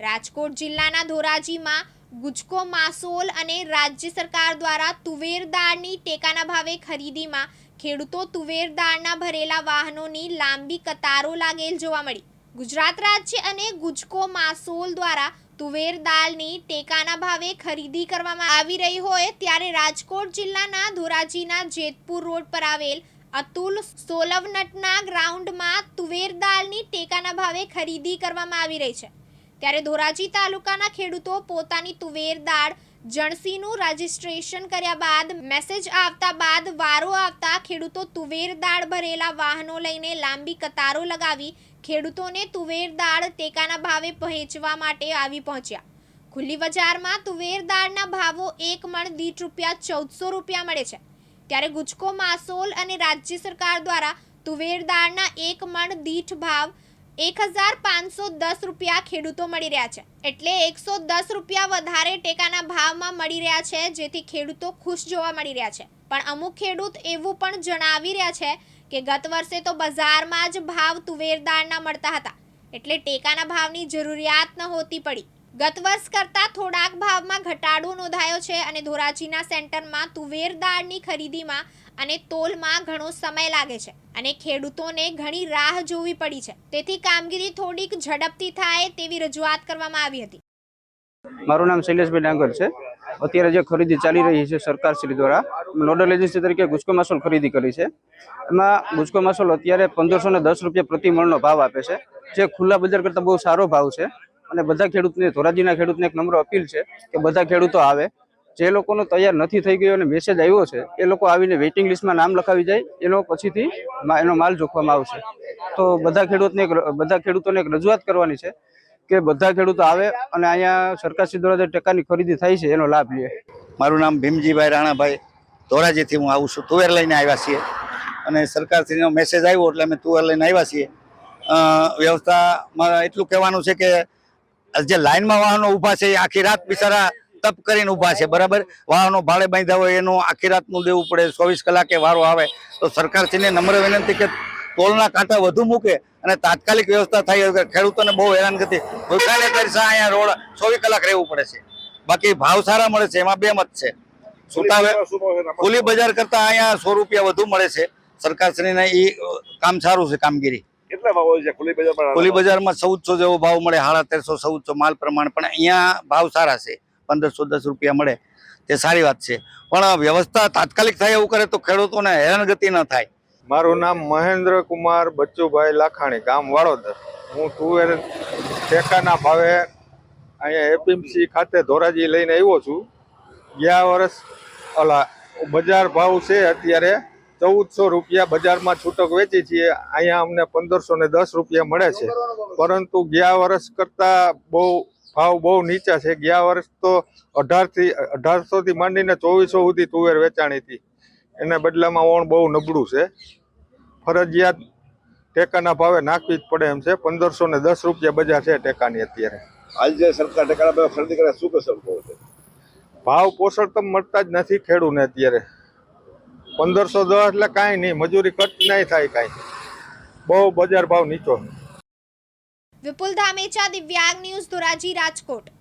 રાજકોટ જિલ્લાના ધોરાજીમાં ગુજકો માસોલ અને રાજ્ય સરકાર દ્વારા તુવેર દાળની ટેકાના ભાવે ખરીદીમાં ખેડૂતો તુવેર દાળના ભરેલા વાહનોની લાંબી કતારો લાગેલ જોવા મળી. ગુજરાત રાજ્ય અને ગુજકો માસોલ દ્વારા તુવેર દાળની ટેકાના ભાવે ખરીદી કરવામાં આવી રહી હોય ત્યારે રાજકોટ જિલ્લાના ધોરાજીના જેતપુર રોડ પર આવેલ અતુલ સોલવનટના ગ્રાઉન્ડમાં તુવેર દાળની ટેકાના ભાવે ખરીદી કરવામાં આવી રહી છે. ત્યારે ધોરાજી તાલુકાના ખેડૂતો પોતાની તુવેર દાળ, જણસીનું રજીસ્ટ્રેશન કર્યા બાદ મેસેજ આવતા બાદ વારો આવતા ખેડૂતો તુવેર દાળ ભરેલા વાહનો લઈને લાંબી કતારો લગાવી ખેડૂતોને તુવેર દાળ ટેકાના ભાવે પહોંચવા માટે આવી પહોંચ્યા. ખુલ્લી બજારમાં તુવેર દાળના ભાવો એક મણ દીઠ રૂપિયા ચૌદસો રૂપિયા મળે છે. ત્યારે ગુજકો, માસોલ અને રાજ્ય સરકાર દ્વારા તુવેર દાળના એક મણ દીઠ ભાવ એક હજાર પાંચસો દસ રૂપિયા ખેડૂતો મળી રહ્યા છે. એટલે એકસો દસ રૂપિયા વધારે ટેકાના ભાવમાં મળી રહ્યા છે, જેથી ખેડૂતો ખુશ જોવા મળી રહ્યા છે. પણ અમુક ખેડૂત એવું પણ જણાવી રહ્યા છે કે ગત વર્ષે તો બજારમાં જ ભાવ તુવેર દાળના મળતા હતા. એટલે ટેકાના ભાવની જરૂરિયાત નહોતી પડી. ગત વર્ષ કરતાં થોડાક ભાવમાં ઘટાડો નોંધાયો છે અને ધોરાજીના સેન્ટરમાં તુવેર દાળની ખરીદીમાં અને તોલમાં ઘણો સમય લાગે છે અને ખેડૂતોને ઘણી રાહ જોવી પડી છે. તેથી કામગીરી થોડીક ઝડપથી થાય તેવી રજૂઆત કરવામાં આવી હતી. મારું નામ શૈલેષભાઈ ડાંગર છે. અત્યારે જે ખરીદી ચાલી રહી છે સરકાર શ્રી દ્વારા, નોડલ એજન્સી તરીકે ગુજકો માસોલ ખરીદી કરી છે. એમાં ગુજકો માસોલ અત્યારે પંદરસો ને દસ રૂપિયા પ્રતિ મણનો ભાવ આપે છે. જે ખુલ્લા બજાર કરતાં બહુ સારો ભાવ છે. અને બધા ખેડૂતને, ધોરાજીના ખેડૂતને એક નમ્ર અપીલ છે કે બધા ખેડૂતો આવે. જે લોકોનો તૈયાર નથી થઈ ગયો અને મેસેજ આવ્યો છે, એ લોકો આવીને વેઇટિંગ લિસ્ટમાં નામ લખાવી જાય, એનો પછીથી એનો માલ જોખવામાં આવશે. તો બધા ખેડૂતને એક બધા ખેડૂતોને એક રજૂઆત કરવાની છે કે બધા ખેડૂતો આવે અને અહીંયા સરકારશ્રી દ્વારા જે ટેકાની ખરીદી થાય છે, એનો લાભ લે. મારું નામ ભીમજીભાઈ રાણાભાઈ. ધોરાજીથી હું આવું છું. તુવેર લઈને આવ્યા છીએ. અને સરકારશ્રીનો મેસેજ આવ્યો એટલે અમે તુવેર લઈને આવ્યા છીએ. વ્યવસ્થામાં એટલું કહેવાનું છે કે જે લાઈનમાં વાહનો ઊભા છે એ આખી રાત બિચારા તપ કરીને ઊભા છે, બરાબર? વાહનો ભાડે બાંધ્યા હોય એનું આખી રાતનું દેવું પડે, ચોવીસ કલાકે વારો આવે. તો સરકારશ્રીને નમ્ર વિનંતી કે ટોલના કાંટા વધુ મૂકે અને તાત્કાલિક વ્યવસ્થા થાય ખેડૂતોને બહુ હેરાનગતિ ભૂખાને કરી અહીંયા રોડ ચોવીસ કલાક રહેવું પડે છે. બાકી ભાવ સારા મળે છે, એમાં બે મત છે. છૂટા ખુલ્લી બજાર કરતા અહીંયા સો રૂપિયા વધુ મળે છે. સરકારશ્રીને એ કામ સારું છે, કામગીરી. કેટલા ભાવ હોય છે ખુલ્લી બજારમાં? ખુલ્લી બજારમાં ચૌદસો જેવો ભાવ મળે સાડા તેરસો ચૌદસો માલ પ્રમાણે. પણ અહીંયા ભાવ સારા છે. પંદરસો દસ રૂપિયા મળે. તે સારી વાત છે. પણ વ્યવસ્થા તાત્કાલિક થાય એવું કરે તો ખેડૂતોને હેરાનગતિ ન થાય. મારું નામ મહેન્દ્ર કુમાર બચ્ચુભાઈ લાખાણી ગામ વાળોદર હું તુવેર ટેકાના ભાવે અહીંયા એપીએમસી ખાતે ધોરાજી લઈને આવ્યો છું. ગયા વર્ષ ઓલા બજાર ભાવ છે અત્યારે ચૌદસો રૂપિયા બજારમાં છૂટક વેચી છીએ. અહીંયા અમને પંદરસો ને દસ રૂપિયા મળે છે. પરંતુ ગયા વર્ષ કરતાં બહુ ભાવ બહુ નીચા છે. ગયા વર્ષ તો અઢારથી અઢારસોથી માંડીને ચોવીસો સુધી તુવેર વેચાણી હતી. એના બદલામાં ઓણ બહુ નબળું છે. ફરજિયાત ટેકાના ભાવે નાખવી જ પડે એમ છે. પંદરસો ને દસ રૂપિયા બજાર છે ટેકાની અત્યારે. હાલ જે સરકાર ટેકાના ભાવે ખરીદી કરે શું કસર ભાવ પોષણ તો મળતા જ નથી ખેડૂને અત્યારે. પંદરસો દસ એટલે કાંઈ નહીં. મજૂરી કટ નહીં થાય કાંઈ. બહુ બજાર ભાવ નીચો. વિપુલ ધામેચા, દિવ્યાંગ ન્યૂઝ ધોરાજી, રાજકોટ.